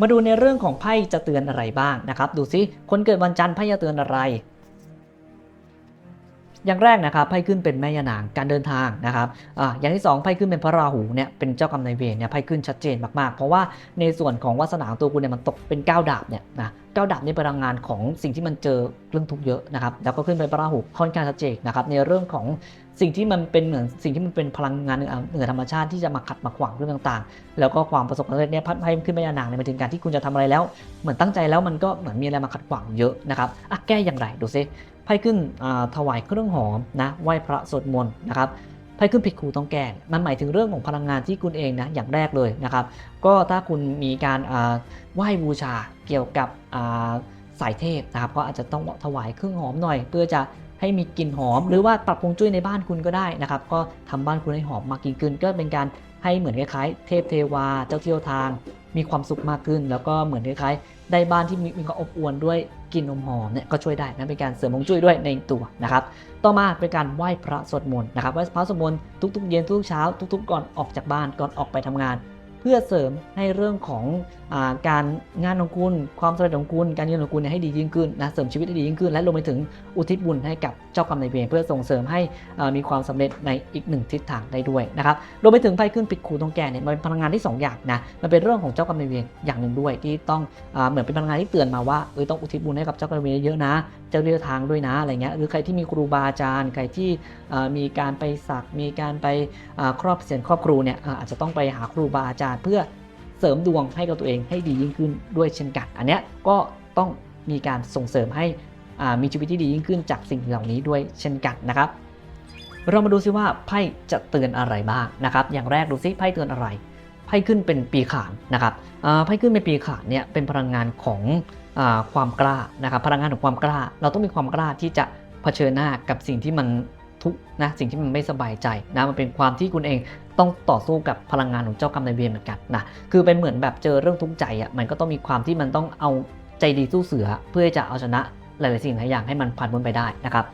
มาดูในเรื่องของไพ่จะเตือนอะไรบ้างนะครับ ดูซิคนเกิดวันจันทร์ไพ่จะเตือนอะไร อย่างแรกนะครับไพ่ขึ้นเป็นแม่ยานางการเดินทางนะครับออย่างที่สองไพ่ขึ้นเป็นพระราหูเนี่ยเป็นเจ้ากรรมนายเวรเนี่ยไพ่ขึ้นชัดเจนมากๆ เพราะว่าในส่วนของวาสนาตัวคุณเนี่ยมันตกเป็นก้าวดาบเนี่ยนะก้าวดาบนี่เป็นพลังงานของสิ่งที่มันเจอเรื่องทุกข์เยอะนะครับแล้วก็ขึ้นเป็นพระราหูค่อนข้างชัดเจนนะครับในเรื่องของสิ่งที่มันเป็นเหมือนสิ่งที่มันเป็นพลังงานเหนือธรรมชาติที่จะมาขัดมาขวางเรื่องต่างๆ แล้วก็ความประสบความสำเร็จเนี่ยพัดไพ่ขึ้นแม่ยานางเนี่ยหมายถึงการที่คุณจะทำอะไรแล้ว เหมือนตั้งใจแล้วมันก็เหมือนมีอะไรมาขัดขวางเยอะนะครับอะแก้อย่างไรดูซิ ไพ่ขึ้นถวายเครื่องหอมนะไหว้พระสวดมนต์นะครับไพ่ขึ้นผิดครูต้องแก้มันหมายถึงเรื่องของพลังงานที่คุณเองนะอย่างแรกเลยนะครับ ก็ถ้าคุณมีการไหว้บูชาเกี่ยวกับสายเทพนะครับก็อาจจะต้องถวายเครื่องหอมหน่อย เพื่อจะให้มีกลิ่นหอม หรือว่าปรับปรุงจุ้ยในบ้านคุณก็ได้นะครับ ก็ทำบ้านคุณให้หอมมากยิ่งขึ้น ก็เป็นการให้เหมือนคล้ายๆ เทพเทวาเจ้าเที่ยวทาง มีความสุขมากขึ้น แล้วก็เหมือนคล้ายๆได้บ้านที่มีความอบอวลด้วย กลิ่นนมหอมเนี่ยก็ช่วยได้นะเป็นการเสริมมงจุ้ยด้วยในตัวนะครับต่อมาเป็นการไหว้พระสวดมนต์นะครับไหว้พระสวดมนต์ทุกๆ เย็นทุกๆเช้าทุก ๆ ก่อนออกจากบ้านก่อนออกไปทำงาน เพื่อเสริมให้เรื่องของการงานของคุณความสำเร็จของคุณการเงินของคุณให้ดียิ่งขึ้นนะเสริมชีวิตให้ดียิ่งขึ้น และรวมไปถึงอุทิศบุญให้กับเจ้ากรรมนายเวรเพื่อส่งเสริมให้มีความสำเร็จในอีกหนึ่งทิศทางได้ด้วยนะครับรวมไปถึงไพ่ขึ้นปิดคูต้องแก่เนี่ยมันเป็นพลังงานที่สองอย่างนะมันเป็นเรื่องของเจ้ากรรมนายเวรอย่างหนึ่งด้วย ที่ต้องอเหมือนเป็นพลังงานที่เตือนมาว่าเออต้องอุทิศบุญให้กับเจ้ากรรมนายเวรเยอะนะเจ้าเลือทางด้วยนะอะไรเงี้ยหรือใครที่มีครูบาอาจารย์ใครที่มีการไปสักมีการไปครอบเสียนครอบครูเนี่ยอาจจะต้องไปหาครูบาอาจารย์เพื่อ เสริมดวงให้กับตัวเองให้ดียิ่งขึ้นด้วยเช่นกัน อันนี้ก็ต้องมีการส่งเสริมให้มีชีวิตที่ดียิ่งขึ้นจากสิ่งเหล่านี้ด้วยเช่นกันนะครับ เรามาดูซิว่าไพ่จะเตือนอะไรบ้างนะครับ อย่างแรกดูซิไพ่เตือนอะไร ไพ่ขึ้นเป็นปีขานนะครับไพ่ขึ้นเป็นปีขานเนี่ยเป็นพลังงานของอความกล้านะครับ พลังงานของความกล้า เราต้องมีความกล้าที่จะเผชิญหน้ากับสิ่งที่มันทุกนะสิ่งที่มันไม่สบายใจนะมันเป็นความที่คุณเอง ต้องต่อสู้กับพลังงานของเจ้ากรรมนายเวรเหมือนกันนะคือเป็นเหมือนแบบเจอเรื่องทุกข์ใจอะมันก็ต้องมีความที่มันต้องเอาใจดีสู้เสือ เพื่อจะเอาชนะหลาย ๆ สิ่งหลายอย่างให้มันผ่านพ้นไปได้นะครับ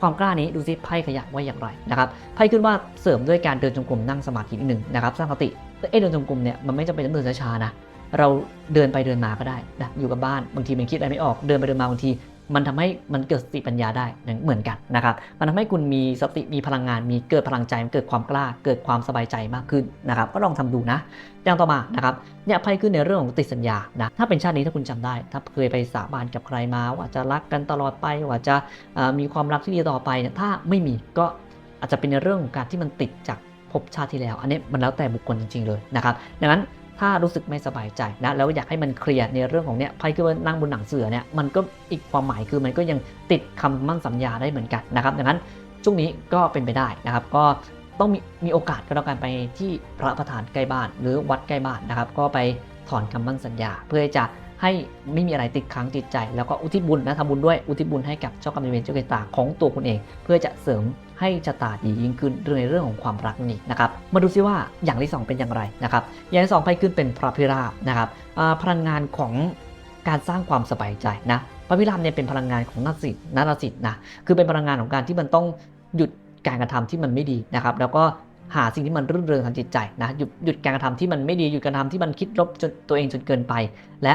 ความกล้านี้ดูซิไพ่ขยับว่าอย่างไรนะครับไพ่ขึ้นว่าเสริมด้วยการเดินจงกรมนั่งสมาธินิดหนึ่งนะครับสร้างสติเอ้เดินจงกรมเนี่ยมันไม่จำเป็นต้องเดินช้าๆนะเราเดินไปเดินมาก็ได้นะอยู่กับบ้านบางทีมันคิดอะไรไม่ออกเดินไปเดินมาบางที มันทำให้มันเกิดสติปัญญาได้เหมือนกันนะครับ มันทำให้คุณมีสติมีพลังงาน มีเกิดพลังใจเกิดความกล้า เกิดความสบายใจมากขึ้นนะครับ ก็ลองทำดูนะ อย่างต่อมานะครับเนี่ยไพ่ขึ้นในเรื่องของติดสัญญานะถ้าเป็นชาตินี้ถ้าคุณจำได้ ถ้าเคยไปสาบานกับใครมาว่าจะรักกันตลอดไปว่าจะมีความรักที่ดีต่อไปเนี่ยถ้าไม่มีก็อาจจะเป็นในเรื่องของการที่มันติดจากภพชาติที่แล้ว อันนี้มันแล้วแต่บุคคลจริงๆเลยนะครับ ดังนั้น ถ้ารู้สึกไม่สบายใจนะแล้วอยากให้มันเคลียร์ในเรื่องของเนี่ยไพ่ขึ้นว่านั่งบนหนังเสือเนี่ยมันก็อีกความหมายคือมันก็ยังติดคำมั่นสัญญาได้เหมือนกันนะครับดังนั้นช่วงนี้ก็เป็นไปได้นะครับ ก็ต้องมีมีโอกาสก็แล้วกันไปที่พระประธานใกล้บ้าน หรือวัดใกล้บ้านนะครับ ก็ไปถอนคำมั่นสัญญา เพื่อจะให้ไม่มีอะไรติดค้างจิตใจ แล้วก็อุทิศบุญนะทำบุญด้วยอุทิศบุญให้กับเจ้ากรรมนายเวรเจ้าเกตาของตัวคุณเอง เพื่อจะเสริม ให้ชะตาดียิ่งขึ้นในเรื่องของความรักนี่นะครับมาดูซิว่าอย่างที่สองเป็นอย่างไรนะครับอย่างที่สองไปขึ้นเป็นพระพิราบนะครับพลังงานของการสร้างความสบายใจนะพระพิราบเนี่ยเป็นพลังงานของนักสิทธิ์นักสิทธิ์นะคือเป็นพลังงานของการที่มันต้องหยุดการกระทำที่มันไม่ดีนะครับแล้วก็หาสิ่งที่มันรื่นเริงทางจิตใจนะหยุดหยุดการกระทำที่มันไม่ดีหยุดการกระทำที่มันคิดลบจนตัวเองจนเกินไป และ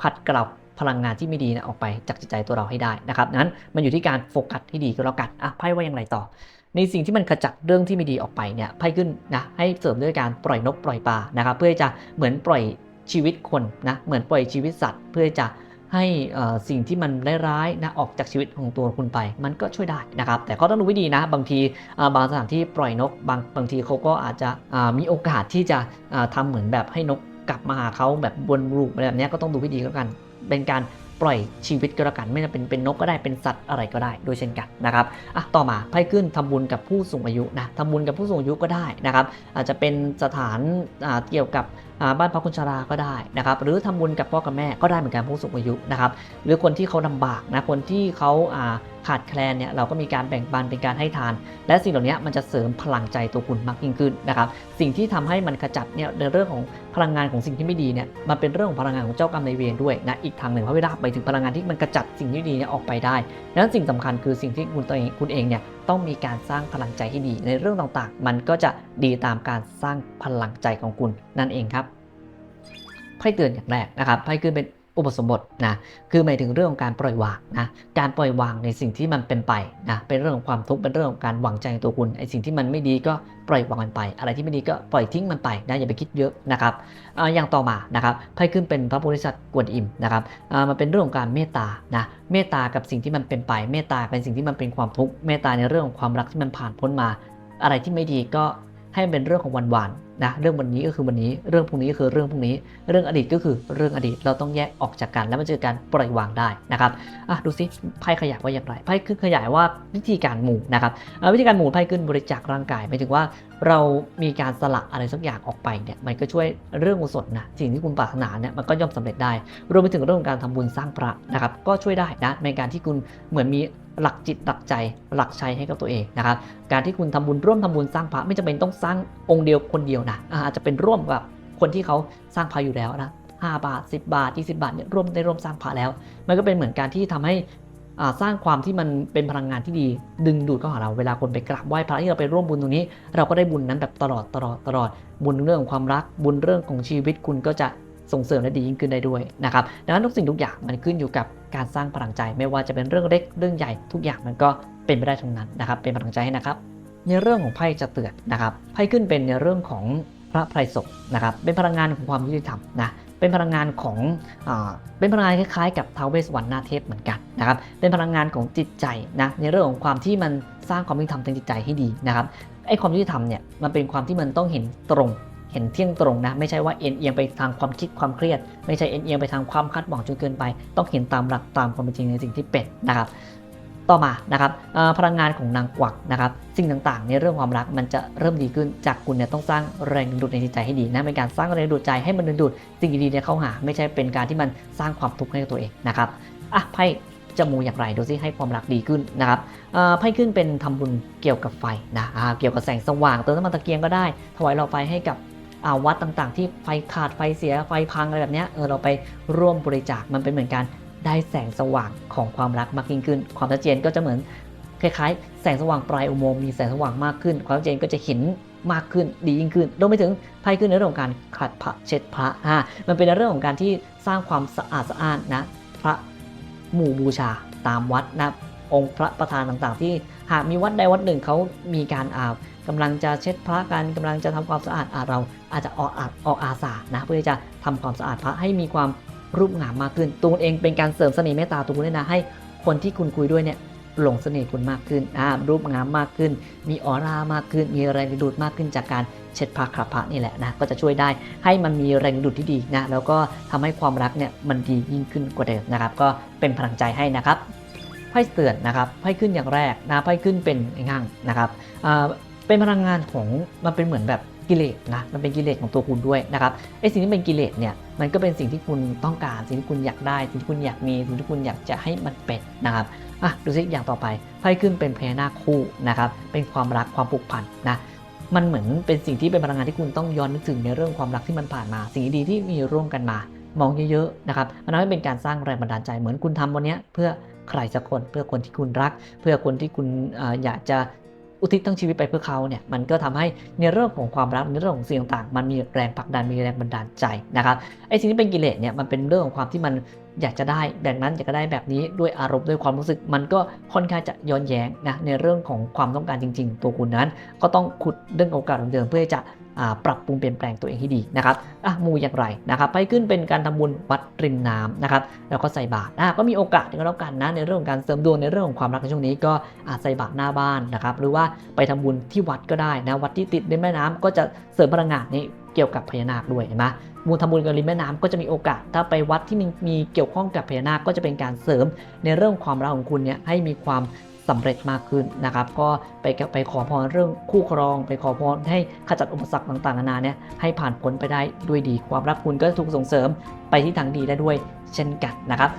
พัดกลับ พลังงานที่ไม่ดีนะออกไปจากจิตใจตัวเราให้ได้นะครับนั้นมันอยู่ที่การโฟกัสที่ดีก็แล้วกันอะไพ่ว่าอย่างไรต่อ ในสิ่งที่มันขจัดเรื่องที่ไม่ดีออกไปเนี่ยไพ่ขึ้นนะให้เสริมด้วยการปล่อยนกปล่อยปลานะครับเพื่อจะเหมือนปล่อยชีวิตคนนะเหมือนปล่อยชีวิตสัตว์ เพื่อจะให้อ่อสิ่งที่มันร้ายๆนะออกจากชีวิตของตัวคุณไป มันก็ช่วยได้นะครับ แต่ก็ต้องดูวิธีนะ บางทีบางสถานที่ปล่อยนก บางบางทีเขาก็อาจจะมีโอกาสที่จะอ่าทำเหมือนแบบให้นกกลับมาหาเขาแบบบนรูปอะไรแบบนี้ก็ต้องดูวิธีแล้วกัน เป็นการปล่อยชีวิตก็แล้วกัน ไม่จำเป็นเป็นนกก็ได้เป็นสัตว์อะไรก็ได้ด้วยเช่นกันนะครับอะต่อมาไพ่ขึ้นทำบุญกับผู้สูงอายุนะทำบุญกับผู้สูงอายุก็ได้นะครับ อาจจะเป็นสถานอ่าเกี่ยวกับอ่าบ้านพักคนชราก็ได้นะครับหรือทำบุญกับพ่อกับแม่ก็ได้เหมือนกันผู้สูงอายุนะครับหรือคนที่เขาลำบากนะคนที่เขาอ่า ขาดแคลนเนี่ยเราก็มีการแบ่งปันเป็นการให้ทาน และสิ่งเหล่านี้มันจะเสริมพลังใจตัวคุณมากยิ่งขึ้นนะครับสิ่งที่ทำให้มันขจัดเนี่ยในเรื่องของพลังงานของสิ่งที่ไม่ดีเนี่ยมันเป็นเรื่องของพลังงานของเจ้ากรรมนายเวรด้วยนะอีกทางหนึ่งพระเวลาไปถึงพลังงานที่มันกระจัดสิ่งที่ดีเนี่ยออกไปได้ดังนั้นสิ่งสำคัญคือสิ่งที่คุณตัวเองคุณเองเนี่ยต้องมีการสร้างพลังใจที่ดี ในเรื่องต่างๆ มันก็จะดีตามการสร้างพลังใจของคุณนั่นเองครับไพ่เตือนอย่างแรกนะครับไพ่ขึ้นเป็น อุปสมบทนะคือหมายถึงเรื่องของการปล่อยวางนะการปล่อยวางในสิ่งที่มันเป็นไปนะเป็นเรื่องของความทุกข์เป็นเรื่องของการหวังใจในตัวคุณไอสิ่งที่มันไม่ดีก็ปล่อยวางมันไป อะไรที่ไม่ดีก็ปล่อยทิ้งมันไปนะอย่าไปคิดเยอะนะครับอ่าอย่างต่อมานะครับไพ่ขึ้นเป็นพระโพธิสัตว์กวนอิมนะครับอ่ามันเป็นเรื่องของการเมตตานะเมตตากับสิ่งที่มันเป็นไป เมตตาเป็นสิ่งที่มันเป็นความทุกข์เมตตาในเรื่องของความรักที่มันผ่านพ้นมา อะไรที่ไม่ดีก็ให้มันเป็นเรื่องของวันวาน นะเรื่องวันนี้ก็คือวันนี้ เรื่องพรุ่งนี้ก็คือเรื่องพรุ่งนี้ เรื่องอดีตก็คือเรื่องอดีตเราต้องแยกออกจากกัน แล้วมันจะการปล่อยวางได้นะครับอะดูซิไพ่ขยายว่าอย่างไรไพ่ขึ้นขยายว่าวิธีการหมู่นะครับวิธีการหมู่ไพ่ขึ้นบริจาคร่างกายหมายถึงว่าเรามีการสละอะไรสักอย่างออกไปเนี่ยมันก็ช่วยเรื่องกุศลนะสิ่งที่คุณปรารถนาเนี่ยมันก็ย่อมสำเร็จได้ รวมไปถึงเรื่องของการทำบุญสร้างพระนะครับก็ช่วยได้นะในการที่คุณเหมือนมี หลักจิตหลักใจหลักชัยให้กับตัวเองนะครับการที่คุณทำบุญร่วมทำบุญสร้างพระไม่จำเป็นต้องสร้างองค์เดียวคนเดียวนะอาจจะเป็นร่วมกับคนที่เขาสร้างพระอยู่แล้วนะ5บาท 10 บาท 20 บาทเนี่ยร่วมได้ร่วมสร้างพระแล้ว มันก็เป็นเหมือนการที่ทำให้อ่าสร้างความที่มันเป็นพลังงานที่ดี ดึงดูดเข้าหาเราเวลาคนไปกราบไหว้พระที่เราไปร่วมบุญตรงนี้ เราก็ได้บุญนั้นแบบตลอดตลอดตลอดบุญเรื่องของความรักบุญเรื่องของชีวิตคุณก็จะ ส่งเสริมและดียิ่งขึ้นได้ด้วยนะครับดังนั้นทุกสิ่งทุกอย่างมันขึ้นอยู่กับการสร้างพลังใจ ไม่ว่าจะเป็นเรื่องเล็กเรื่องใหญ่ทุกอย่างมันก็เป็นไปได้ทั้งนั้นนะครับ เป็นพลังใจให้นะครับ ในเรื่องของไพ่จะเตือนนะครับไพ่ขึ้นเป็นในเรื่องของพระไพรศพนะครับ เป็นพลังงานของความยุติธรรมนะเป็นพลังงานของอเป็นพลังงานคล้ายๆ กับท้าวเวสสวรรณนาเทพเหมือนกันนะครับ เป็นพลังงานของจิตใจนะในเรื่องของความที่มันสร้างความยุติธรรมทางจิตใจให้ดีนะครับไอ้ความยุติธรรมเนี่ยมันเป็นความที่มันต้องเห็นตรง เห็นเที่ยงตรงนะ ไม่ใช่ว่าเอ็นเอียงไปทางความคิดความเครียด ไม่ใช่เอ็นเอียงไปทางความคาดหวังจนเกินไป ต้องเห็นตามหลักตามความเป็นจริงในสิ่งที่เป็นนะครับต่อมานะครับพลังงานของนางกวักนะครับสิ่งต่างๆ ในเรื่องความรักมันจะเริ่มดีขึ้นจากคุณเนี่ยต้องสร้างแรงดึงดูดในจิตใจให้ดีนะเป็นการสร้างแรงดูดใจให้มันดึงดูดสิ่งดีๆเนี่ยเข้าหา ไม่ใช่เป็นการที่มันสร้างความทุกข์ให้กับตัวเองนะครับอะไพ่จะมูอย่างไรดูซิให้ความรักดีขึ้นนะครับอ่อไพ่ขึ้นเป็นทำบุญเกี่ยวกับไฟนะเกี่ยวกับแสงสว่างเติมน้ำมันตะเกียงก็ได้ ถวายหลอดไฟให้กับ วัดต่างๆ ที่ไฟขาดไฟเสียไฟพังอะไรแบบนี้เออเราไปร่วมบริจาคมันเป็นเหมือนการได้แสงสว่างของความรักมากยิ่งขึ้น ความชัดเจนก็จะเหมือนคล้ายๆ แสงสว่างปลายอุโมงค์มีแสงสว่างมากขึ้น ความชัดเจนก็จะเห็นมากขึ้นดียิ่งขึ้นรวมไปถึงไพ่ขึ้นในเรื่องของการขัดพระเช็ดพระอ่ามันเป็นเรื่องของการที่สร้างความสะอาดสะอ้านนะพระหมู่บูชาตามวัดนะองค์พระประธานต่างๆ ที่หากมีวัดใดวัดหนึ่งเขามีการอาบกำลังจะเช็ดพระกันกำลังจะทำความสะอาดอาเรา อาจจะออกอาออกอาสานะเพื่อที่จะทำความสะอาดพระให้มีความรูปงามมากขึ้นตัวเองเป็นการเสริมเสน่ห์เมตตาตัวคุณด้วยนะให้คนที่คุณคุยด้วยเนี่ยหลงเสน่ห์คุณมากขึ้นอ่ารูปงามมากขึ้น มีออร่ามากขึ้น มีแรงดึงดูดมากขึ้นจากการเช็ดพระขับพระนี่แหละนะ ก็จะช่วยได้ให้มันมีแรงดึงดูดที่ดีนะ แล้วก็ทำให้ความรักเนี่ยมันดียิ่งขึ้นกว่าเดิมนะครับ ก็เป็นพลังใจให้นะครับไพ่เตือนนะครับไพ่ขึ้นอย่างแรกนะไพ่ขึ้นเป็นงั่งนะครับอ่าเป็นพลังงานของมันเป็นเหมือนแบบ กิเลสนะมันเป็นกิเลสของตัวคุณด้วยนะครับไอ้สิ่งที่เป็นกิเลสเนี่ยมันก็เป็นสิ่งที่คุณต้องการ สิ่งที่คุณอยากได้ สิ่งที่คุณอยากมีสิ่งที่คุณอยากจะให้มันเป็นนะครับอะดูสิอย่างต่อไปไพ่ขึ้นเป็นพญานาคคู่นะครับเป็นความรักความผูกพันนะมันเหมือนเป็นสิ่งที่เป็นพลังงานที่คุณต้องย้อนนึกถึงในเรื่องความรักที่มันผ่านมา สิ่งดีที่มีร่วมกันมามองเยอะๆนะครับมันทำให้เป็นการสร้างแรงบันดาลใจเหมือนคุณทำวันนี้เพื่อใครสักคนเพื่อคนที่คุณรัก เพื่อคนที่คุณอยากจะ อุทิศทั้งชีวิตไปเพื่อเขาเนี่ยมันก็ทำให้ในเรื่องของความรักในเรื่องของสิ่งต่างๆ มันมีแรงผลักดันมีแรงบันดาลใจนะครับไอ้สิ่งที่เป็นกิเลสเนี่ยมันเป็นเรื่องของความที่มันอยากจะได้แบบนั้นอยากจะได้แบบนี้ด้วยอารมณ์ด้วยความรู้สึก มันก็ค่อนข้างจะย้อนแย้งนะในเรื่องของความต้องการจริง ๆ ตัวคุณนั้น ก็ต้องขุดเรื่องโอกาสเดิมๆเพื่อจะ ปรับปรุงเปลี่ยนแปลงตัวเองให้ดีนะครับอะมูอย่างไรนะครับไปขึ้นเป็นการทำบุญวัดริมน้ำนะครับแล้วก็ใส่บาตรอะก็มีโอกาสก็แล้วกันนะในเรื่องของการเสริมดวงในเรื่องของความรักในช่วงนี้ก็อาจใส่บาตรหน้าบ้านนะครับหรือว่าไปทำบุญที่วัดก็ได้นะวัดที่ติดริมแม่น้ำก็จะเสริมพลังงานนี้เกี่ยวกับพญานาคด้วยเห็นไหมมูลทำบุญกับริมแม่น้ำก็จะมีโอกาส ถ้าไปวัดที่มีมีเกี่ยวข้องกับพญานาคก็จะเป็นการเสริมในเรื่องความรักของคุณเนี่ยให้มีความ สำเร็จมากขึ้นนะครับ ก็ไปไปขอพรเรื่องคู่ครอง ไปขอพรให้ขจัดอุปสรรคต่างๆนานาเนี่ยให้ผ่านพ้นไปได้ด้วยดี ความรักคุณก็จะถูกส่งเสริมไปที่ทางดีได้ด้วยเช่นกันนะครับ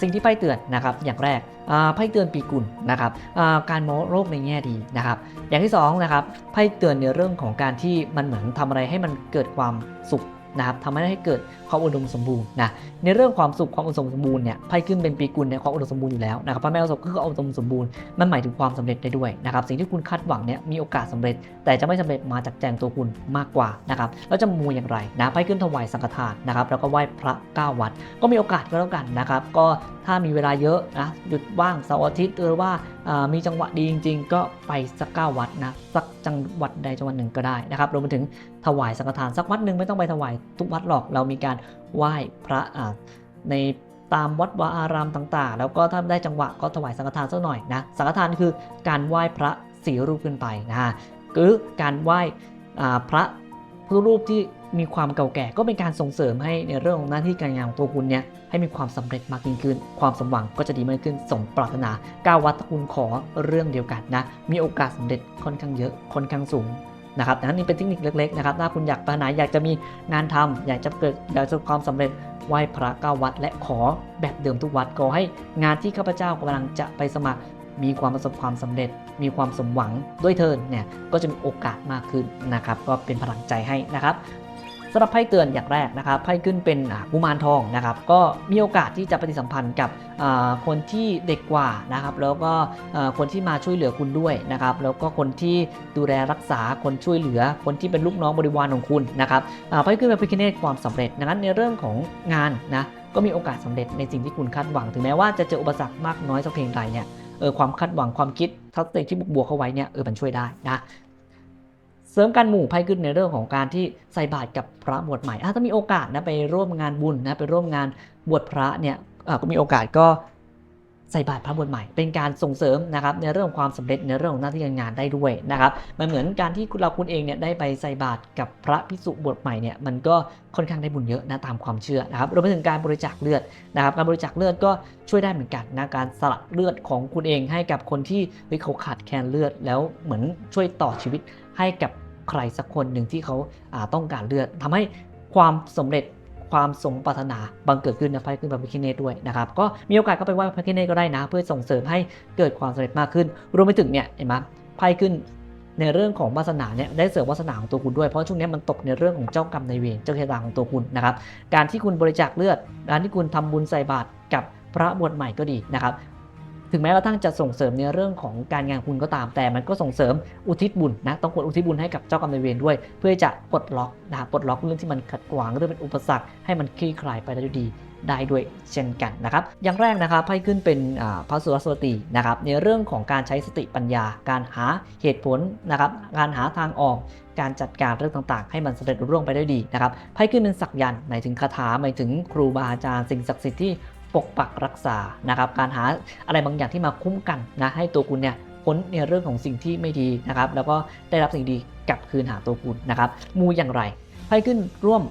สิ่งที่ไพ่เตือนนะครับอย่างแรกอ่าไพ่เตือนปีกุลนะครับอ่าการมองโลกในแง่ดีนะครับ อย่างที่สองนะครับไพ่เตือนในเรื่องของการที่มันเหมือนทำอะไรให้มันเกิดความสุข นะครับทำให้เกิดความอุดมสมบูรณ์นะในเรื่องความสุขความอุดมสมบูรณ์เนี่ยไพ่ขึ้นเป็นปีกุลเนี่ยความอุดมสมบูรณ์อยู่แล้วนะครับพระแม่ประสบก็คืออุดมสมบูรณ์มันหมายถึงความสำเร็จได้ด้วยนะครับสิ่งที่คุณคาดหวังเนี่ยมีโอกาสสำเร็จ แต่จะไม่สำเร็จมาจากแจงตัวคุณมากกว่านะครับแล้วจะมูอย่างไรนะไพ่ขึ้นถวายสังฆทานนะครับแล้วก็ไหว้พระเก้าวัด ก็มีโอกาสก็แล้วกันนะครับก็ถ้ามีเวลาเยอะนะหยุดว่างเสาร์อาทิตย์หรือว่ามีจังหวะดีจริง ๆ ก็ไปสักเก้าวัดนะสักจังหวัดใดจังหวัดหนึ่งก็ได้นะครับรวมไปถึงถวายสังฆทานสักวัดหนึ่งไม่ต้องไปถวายทุกวัดหรอกเรามีการไหว้พระในตามวัดวาอารามต่างๆ แล้วก็ถ้าได้จังหวะก็ถวายสังฆทานสักหน่อยนะสังฆทานคือการไหว้พระสี่รูปขึ้นไปนะฮะหรือการไหว้พระพุทธรูปที่ มีความเก่าแก่ก็เป็นการส่งเสริมให้ในเรื่องของหน้าที่การงานของตัวคุณเนี่ยให้มีความสำเร็จมากยิ่งขึ้น ความสมหวังก็จะดีมากขึ้นสมปรารถนาก้าววัดตะคุณขอเรื่องเดียวกันนะมีโอกาสสำเร็จค่อนข้างเยอะค่อนข้างสูงนะครับดังนั้นนี่เป็นเทคนิคเล็กๆนะครับถ้าคุณอยากปรารถนาอยากจะมีงานทำอยากจะเกิดอยากจะความสำเร็จไหว้พระเก้าวัด และขอแบบเดิมทุกวัดขอให้งานที่ข้าพเจ้ากำลังจะไปสมัคร มีความประสบความสำเร็จ มีความสมหวังด้วยเทินเนี่ยก็จะมีโอกาสมากขึ้นนะครับก็เป็นพลังใจให้นะครับ สำหรับไพ่เตือนอย่างแรกนะครับไพ่ขึ้นเป็นกุมารทองนะครับก็มีโอกาสที่จะปฏิสัมพันธ์กับคนที่เด็กกว่านะครับแล้วก็คนที่มาช่วยเหลือคุณด้วยนะครับแล้วก็คนที่ดูแลรักษาคนช่วยเหลือ คนที่เป็นลูกน้องบริวารของคุณนะครับไพ่ขึ้นเป็นพิคเนตความสำเร็จดังนั้นในเรื่องของงานนะก็มีโอกาสสำเร็จในสิ่งที่คุณคาดหวัง ถึงแม้ว่าจะเจออุปสรรคมากน้อยสักเพียงใดเนี่ยเออความคาดหวังความคิดทัศนคติที่บวกเข้าไว้เนี่ยเออมันช่วยได้นะ เสริมการหมู่ไพ่ขึ้นในเรื่องของการที่ใส่บาตรกับพระบวชใหม่ถ้ามีโอกาสนะไปร่วมงานบุญนะไปร่วมงานบวชพระเนี่ยก็มีโอกาสก็ใส่บาตรพระบวชใหม่ เป็นการส่งเสริมนะครับในเรื่องของความสำเร็จในเรื่องของหน้าที่การงานได้ด้วยนะครับมันเหมือนการที่เราคุณเองเนี่ยได้ไปใส่บาตรกับพระภิกษุบวชใหม่เนี่ยมันก็ค่อนข้างได้บุญเยอะนะตามความเชื่อนะครับรวมไปถึงการบริจาคเลือดนะครับการบริจาคเลือดก็ช่วยได้เหมือนกันนะการสละเลือดของคุณเองให้กับคนที่เขาขาดแคลนเลือด แล้วเหมือนช่วยต่อชีวิต ให้กับใครสักคนหนึ่งที่เขาาต้องการเลือดทำให้ความสำเร็จความสมปรารถนาบังเกิดขึ้นนะไพ่ขึ้นพระพิคเนตด้วยนะครับก็มีโอกาสก็ไปไหว้พระพิคเนตก็ได้นะ เพื่อส่งเสริมให้เกิดความสำเร็จมากขึ้น รวมไปถึงเนี่ยเห็นไหมไพ่ขึ้นในเรื่องของวาสนาเนี่ยได้เสริมวาสนาของตัวคุณด้วยเพราะช่วงนี้มันตกในเรื่องของเจ้ากรรมนายเวรเจ้าชะตาของตัวคุณนะครับการที่คุณบริจาคเลือดการที่คุณทำบุญใส่บาตรกับพระบวชใหม่ก็ดีนะครับ ถึงแม้กระทั่งจะส่งเสริมในเรื่องของการงานคุณก็ตาม แต่มันก็ส่งเสริมอุทิศบุญนะต้องควรอุทิศบุญให้กับเจ้ากรรมนายเวรด้วย เพื่อจะปลดล็อกนะครับปลดล็อกเรื่องที่มันขัดขวางเรื่องเป็นอุปสรรคให้มันคลี่คลายไปได้ดีได้ด้วยเช่นกันนะครับ อย่างแรกนะครับไพ่ขึ้นเป็นพระสุรสวตีนะครับในเรื่องของการใช้สติปัญญา การหาเหตุผลนะครับการหาทางออก การจัดการเรื่องต่างๆ ให้มันสำเร็จรุ่ร่วงไปได้ดีนะครับไพ่ขึ้นเป็นสักยันต์หมายถึงคาถาหมายถึงครูบาอาจารย์สิ่งศักดิ์สิทธิ์ที่ ปกปักรักษานะครับการหาอะไรบางอย่างที่มาคุ้มกันนะให้ตัวคุณเนี่ยพ้นในเรื่องของสิ่งที่ไม่ดีนะครับแล้วก็ได้รับสิ่งดีกลับคืนหาตัวคุณนะครับมูอย่างไรไพ่ขึ้นร่วม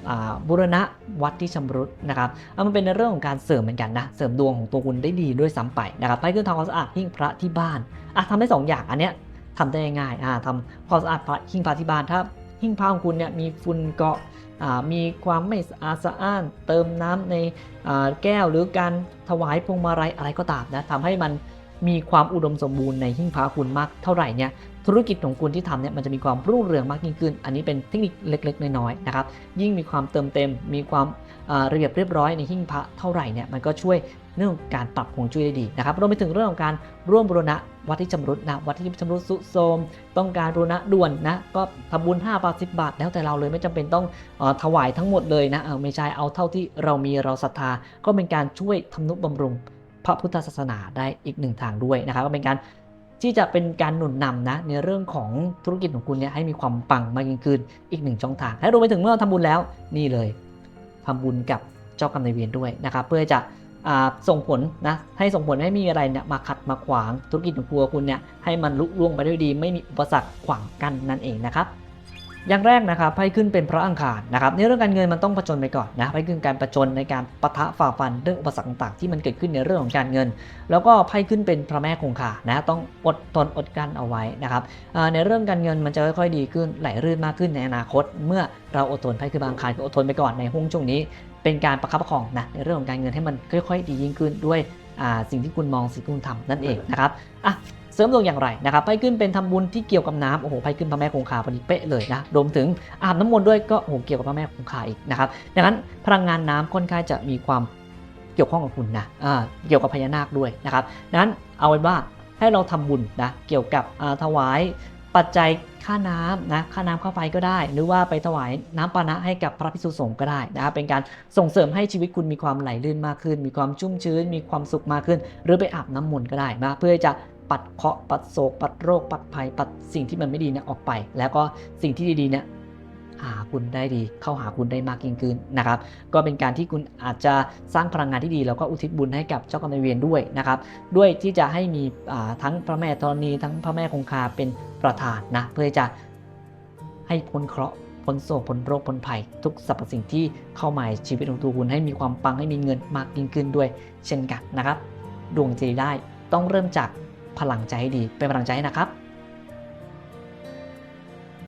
บูรณะวัดที่ชำรุดนะครับเอามันเป็นในเรื่องของการเสริมเหมือนกันนะเสริมดวงของตัวคุณได้ดีด้วยซ้ำไปนะครับไพ่ขึ้นทำความสะอาดหิ้งพระที่บ้านอะทำได้สองอย่างอันเนี้ยทำได้ง่ายๆอ่าทำความสะอาดพระหิ้งพระที่บ้านถ้าหิ้งพระของคุณเนี่ยมีฝุ่นเกาะ มีความไม่สะอาดสะอ้าน เติมน้ำในแก้วหรือการถวายพวงมาลัยอะไรก็ตามนะทำให้มันมีความอุดมสมบูรณ์ในหิ้งพระคุณมากเท่าไหร่เนี่ย ธุรกิจของคุณที่ทำเนี่ยมันจะมีความรุ่งเรืองมากยิ่งขึ้น อันนี้เป็นเทคนิคเล็ก ๆ น้อยๆนะครับ ยิ่งมีความเติมเต็ม มีความระเบียบเรียบร้อยในหิ้งพระเท่าไหร่เนี่ยมันก็ช่วยเรื่องการปรับฮวงจุ้ยได้ดีนะครับรวมไปถึงเรื่องของการร่วมบูรณะวัดที่ชำรุดนะวัดที่ชำรุดสุโทรมต้องการบูรณะด่วนนะก็ทำบุญ5บาท10 บาท แล้วแต่เราเลยไม่จำเป็นต้องอถวายทั้งหมดเลยนะไม่ใช่เอาเท่าที่เรามีเราศรัทธา ก็เป็นการช่วยทำนุบำรุงพระพุทธศาสนาได้อีกหนึ่งทางด้วยนะครับก็เป็นการ ที่จะเป็นการหนุนนำนะในเรื่องของธุรกิจของคุณเนี่ยให้มีความปังมากยิ่งขึ้นอีกหนึ่งช่องทาง และรวมไปถึงเมื่อทำทำบุญแล้วนี่เลยทำบุญกับเจ้ากรรมนายเวรด้วยนะครับเพื่อจะส่งผลนะให้ส่งผลให้มีอะไรเนี่ยมาขัดมาขวางธุรกิจของครัวคุณเนี่ยให้มันลุล่วงไปด้วยดี ไม่มีอุปสรรคขวางกันนั่นเองนะครับ อย่างแรกนะครับไพ่ขึ้นเป็นพระอังคารนะครับในเรื่องการเงินมันต้องประจนไปก่อนนะไพ่ขึ้นการประจนในการปะทะฝ่าฟันเรื่องอุปสรรคต่างๆ ที่มันเกิดขึ้นในเรื่องของการเงิน แล้วก็ไพ่ขึ้นเป็นพระแม่คงคานะต้องอดทนอดกั้นเอาไว้นะครับในเรื่องการเงินมันจะค่อยๆดีขึ้นไหลรื่นมากขึ้นในอนาคต เมื่อเราอดทนไพ่คือบางคารคือดทนไปก่อนในห่วงช่วงนี้ เป็นการประคับประคองนะในเรื่องของการเงินให้มันค่อย ๆ ดียิ่งขึ้นด้วยสิ่งที่คุณมองสิ่งที่คุณทำนั่นเองนะครับอะ เสริมดวงอย่างไรนะครับไพ่ขึ้นเป็นทำบุญที่เกี่ยวกับน้ำโอ้โหไพ่ขึ้นพระแม่คงคาพอดีเป๊ะเลยนะรวมถึงอาบน้ำมนต์ด้วยก็โอ้โหเกี่ยวกับพระแม่คงคาอีกนะครับดังนั้นพลังงานน้ำค่อนข้างจะมีความเกี่ยวข้องกับคุณนะเกี่ยวกับพญานาคด้วยนะครับดังนั้นเอาเป็นว่าให้เราทำบุญนะเกี่ยวกับถวายปัจจัยค่าน้ำนะค่าน้ำค่าไฟก็ได้ หรือว่าไปถวายน้ำปานะให้กับพระภิกษุสงฆ์ก็ได้นะครับเป็นการส่งเสริมให้ชีวิตคุณมีความไหลลื่นมากขึ้น มีความชุ่มชื้น มีความสุขมากขึ้น หรือไปอาบน้ำมนต์ก็ได้นะเพื่อจะ ปัดเคราะห์ปัดโศก ปัดโรค ปัดภัย ปัดสิ่งที่มันไม่ดีเนี่ยออกไป แล้วก็สิ่งที่ดีๆเนี่ยหาคุณได้ดี เข้าหาคุณได้มากยิ่งขึ้นนะครับ ก็เป็นการที่คุณอาจจะสร้างพลังงานที่ดี แล้วก็อุทิศบุญให้กับเจ้ากรรมนายเวรด้วยนะครับ ด้วยที่จะให้มีทั้งพระแม่ธรณี ทั้งพระแม่คงคาเป็นประธานนะ เพื่อจะให้พ้นเคราะห์พ้นโศกพ้นโรคพ้นภัย ทุกสรรพสิ่งที่เข้ามาในชีวิตของตัวคุณให้มีความปังให้มีเงินมากยิ่งขึ้นด้วย เช่นกันนะครับ ดวงจะดีได้ต้องเริ่มจาก พลังใจให้ดี เป็นพลังใจให้นะครับ